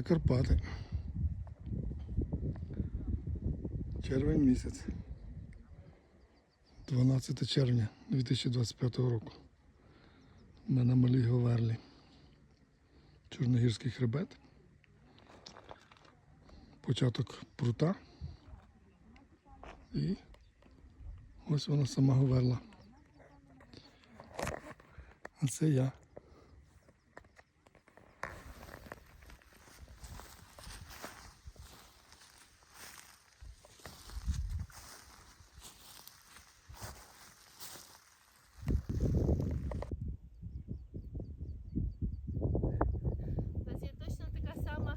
Це Карпати. Червень місяць. 12 червня 2025 року. Ми на Малій Говерлі. Чорногірський хребет. Початок прута. І ось вона сама Говерла. А це я. У нас є точно така сама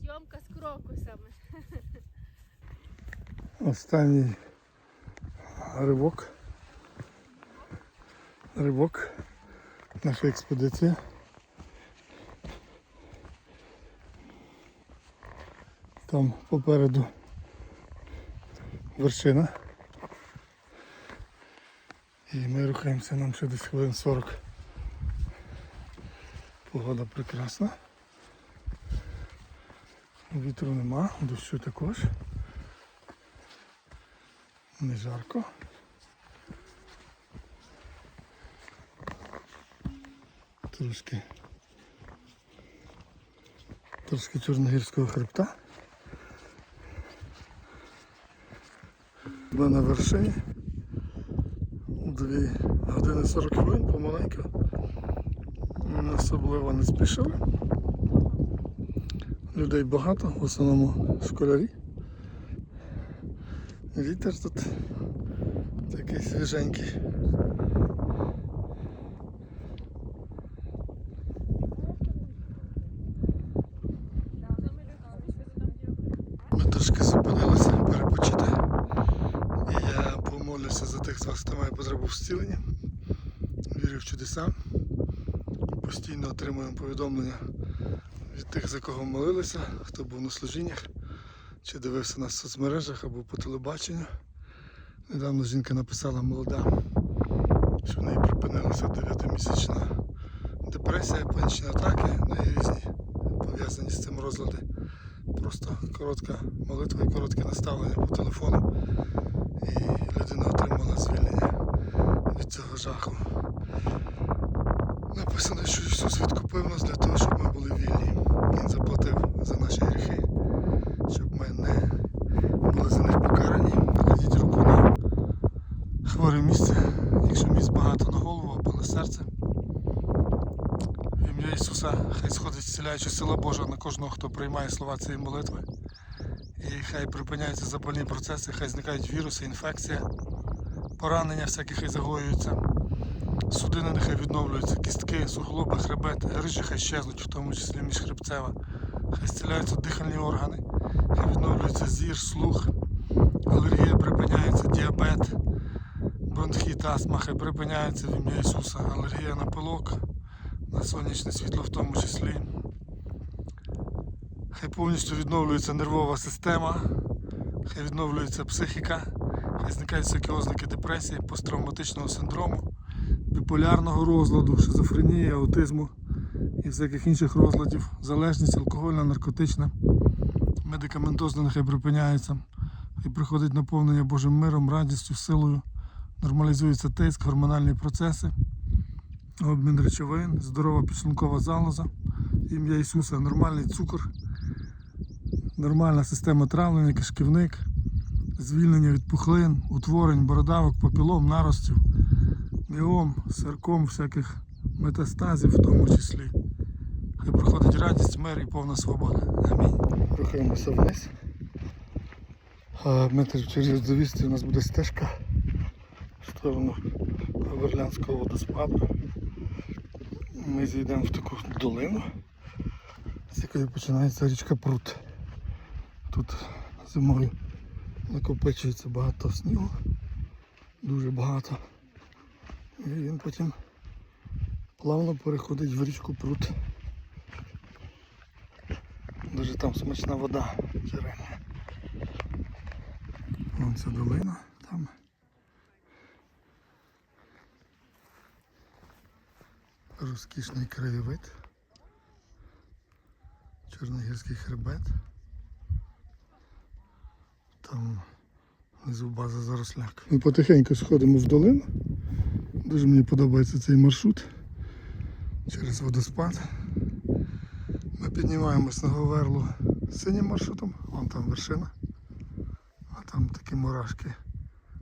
зйомка з крокусами. Останній ривок. Ривок нашої експедиції. Там попереду вершина. І ми рухаємося нам ще десь хвилин 40. Погода прекрасна. Вітру нема, дощу також. Не жарко. Трошки. Трошки чорногірського хребта. Ми на вершині. Дві години 40 хвилин помаленьку. Не особливо не спішили. Людей багато, в основному школярі. Вітер тут такий свіженький. Ми трошки зупинилися перепочити. І я помолюся за тих з вас, хто має потребу в зціленні. Вірю в чудеса. Постійно отримуємо повідомлення від тих, за кого молилися, хто був на служіннях, чи дивився нас в соцмережах або по телебаченню. Недавно жінка написала молода, що в неї припинилася 9-місячна депресія, панічні атаки, ну і різні пов'язані з цим розлади. Просто коротка молитва і коротке наставлення по телефону. І людина отримала звільнення від цього жаху. Написано, що Ісус відкупив нас для того, щоб ми були вільні. Він заплатив за наші гріхи, щоб ми не були за них покарані. Кладіть руку на хворе місце, якщо місць багато на голову або на серце. Ім'я Ісуса хай сходить зціляюча сила Божа на кожного, хто приймає слова цієї молитви. І хай припиняються запальні процеси, хай зникають віруси, інфекція, поранення всякі хай загоюються. Судини нехай відновлюються, кістки, суглоби, хребет, грижі хай щезнуть, в тому числі міжхребцева. Хай зціляються дихальні органи, хай відновлюється зір, слух, алергія припиняється, діабет, бронхіт, астма, хай припиняється в ім'я Ісуса, алергія на пилок, на сонячне світло в тому числі. Хай повністю відновлюється нервова система, хай відновлюється психіка, хай зникають всякі ознаки депресії, посттравматичного синдрому біполярного розладу, шизофренії, аутизму і всяких інших розладів, залежність алкогольна, наркотична, медикаментозна нехай припиняється, і приходить наповнення Божим миром, радістю, силою, нормалізується тиск, гормональні процеси, обмін речовин, здорова підшлункова залоза, ім'я Ісуса, нормальний цукор, нормальна система травлення, кишківник, звільнення від пухлин, утворень, бородавок, папілом, наростів міом, сирком всяких метастазів в тому числі. Хай проходить радість, мир і повна свобода. Амінь. Рухаємося вниз. А метрів через 200 у нас буде стежка в сторону Верлянського водоспаду. Ми зійдемо в таку долину, з якої починається річка Прут. Тут зимою накопичується багато снігу, дуже багато. І він потім плавно переходить в річку Прут. Дуже там смачна вода джерельна. Вон ця долина там. Розкішний краєвид. Чорногірський хребет. Там внизу база заросляк. Ми потихеньку сходимо в долину. Дуже мені подобається цей маршрут через водоспад. Ми піднімаємось на Говерлу синім маршрутом, вон там вершина, а там такі мурашки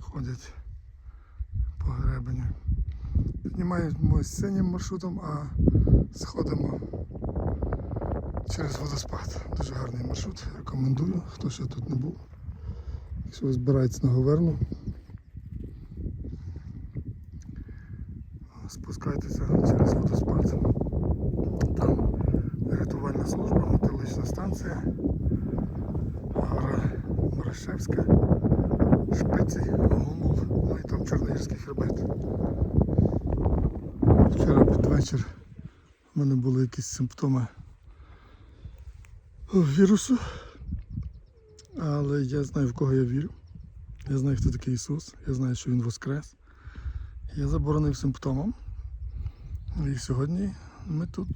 ходять по гребеню. Піднімаємось синім маршрутом, а сходимо через водоспад. Дуже гарний маршрут. Рекомендую, хто ще тут не був. Якщо ви збираєтесь на Говерлу, спускайтеся через водоспад. Там рятувальна служба, метеорологічна станція, гора Марашевська, Шпиці, Гомул, ну і там Чорногірський хребет. Вчора під вечір в мене були якісь симптоми вірусу, але я знаю в кого я вірю. Я знаю, хто такий Ісус, я знаю, що Він воскрес. Я заборонив симптомам. І сьогодні ми тут.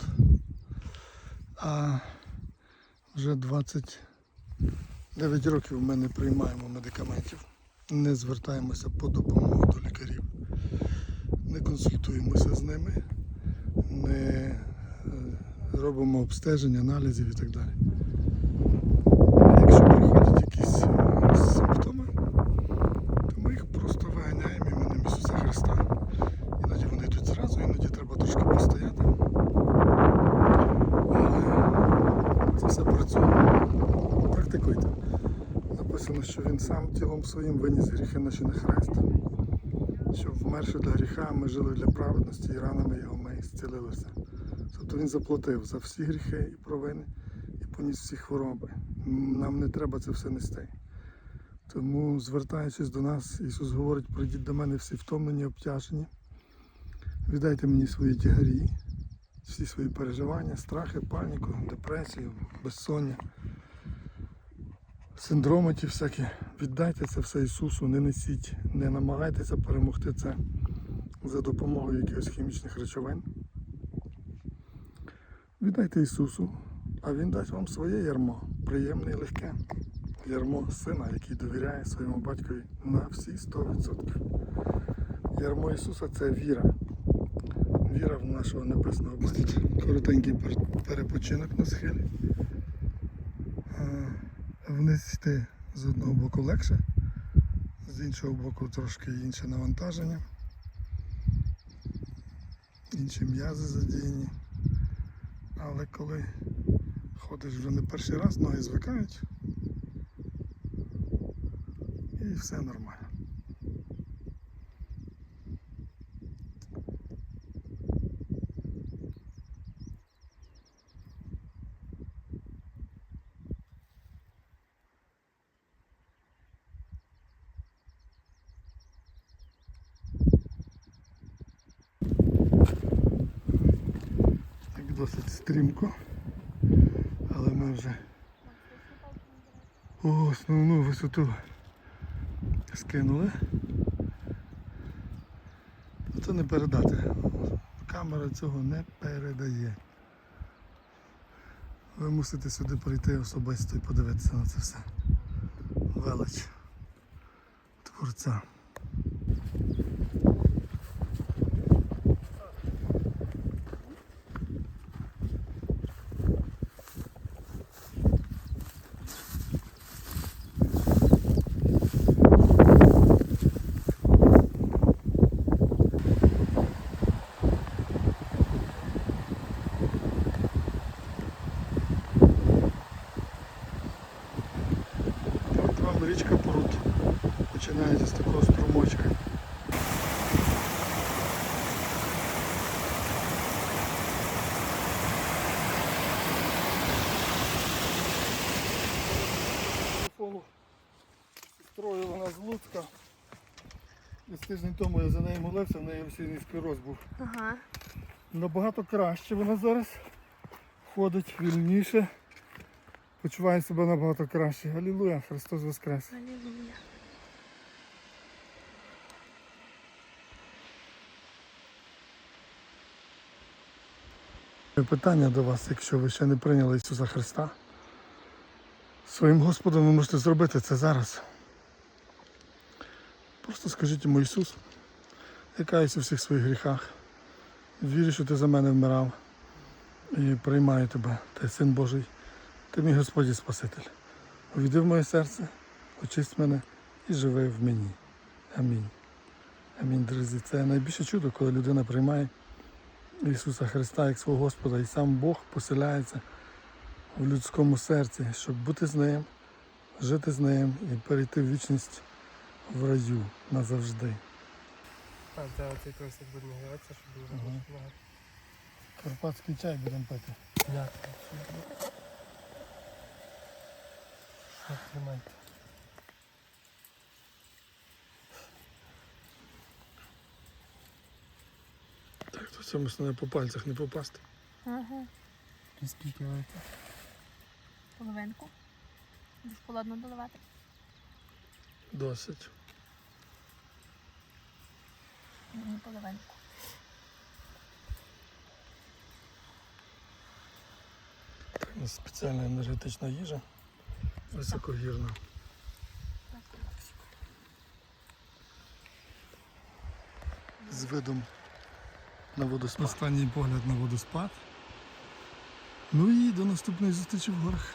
А вже 29 років ми не приймаємо медикаментів, не звертаємося по допомогу до лікарів, не консультуємося з ними, не е, робимо обстежень, аналізів і так далі. Якщо приходять якісь е, симптоми, то ми їх просто виганяємо іменем Ісуса Христа. Іноді вони йдуть зразу, іноді треба трошки постояти. Але це все працює. Практикуйте. Написано, що він сам тілом своїм виніс гріхи наші на хрест. Щоб вмерши для гріха, ми жили для праведності і ранами його ми зцілилися. Тобто він заплатив за всі гріхи і провини і поніс всі хвороби. Нам не треба це все нести. Тому, звертаючись до нас, Ісус говорить, прийдіть до мене всі втомлені, обтяжені. Віддайте мені свої тягарі, всі свої переживання, страхи, паніку, депресію, безсоння, синдроми ті всякі. Віддайте це все Ісусу, не несіть, не намагайтеся перемогти це за допомогою якихось хімічних речовин. Віддайте Ісусу, а Він дасть вам своє ярмо, приємне і легке. Ярмо сина, який довіряє своєму батькові на всі 100%. Ярмо Ісуса це віра. Віра в нашого небесного батька. Коротенький перепочинок на схилі. Вниз йти з одного боку легше, з іншого боку трошки інше навантаження. Інші м'язи задіяні. Але коли ходиш вже не перший раз, ноги звикають. І все нормально. Так досить стрімко, але ми вже основну висоту скинули. Це не передати. Камера цього не передає. Ви мусите сюди прийти особисто і подивитися на це все. Велич творця. От вам річка Прут. Починається з такого струмочка. Телефону сестрою вона з Луцька. Десь тиждень тому я за нею молився, в неї всі склероз був. Ага. Набагато краще вона зараз. Ходить вільніше. Почуває себе набагато краще. Алілуя, Христос Воскрес. Алілуя. Питання до вас, якщо ви ще не прийняли Ісуса Христа. Своїм Господом ви можете зробити це зараз. Просто скажіть йому Ісус, я каюся у всіх своїх гріхах. Вірю, що ти за мене вмирав і приймаю тебе, ти син Божий, ти мій Господь і Спаситель. Увійди в моє серце, очисть мене і живи в мені. Амінь. Амінь, друзі. Це найбільше чудо, коли людина приймає Ісуса Христа як свого Господа, і сам Бог поселяється в людському серці, щоб бути з ним, жити з ним і перейти в вічність в раю назавжди. А, да, цей тросик буде нагріватися, щоб дуже Ага. багато. Карпатський чай будемо пити. Дякую. Так, тримайте. Так, то цьому основне по пальцях не попасти. Ага. І скільки? Половинку. Будеш холодно доливати. Досить. Мені половинку. Так, у нас спеціальна енергетична їжа. Високогірна. З видом на водоспад. Останній погляд на водоспад. Ну і до наступної зустрічі в горах.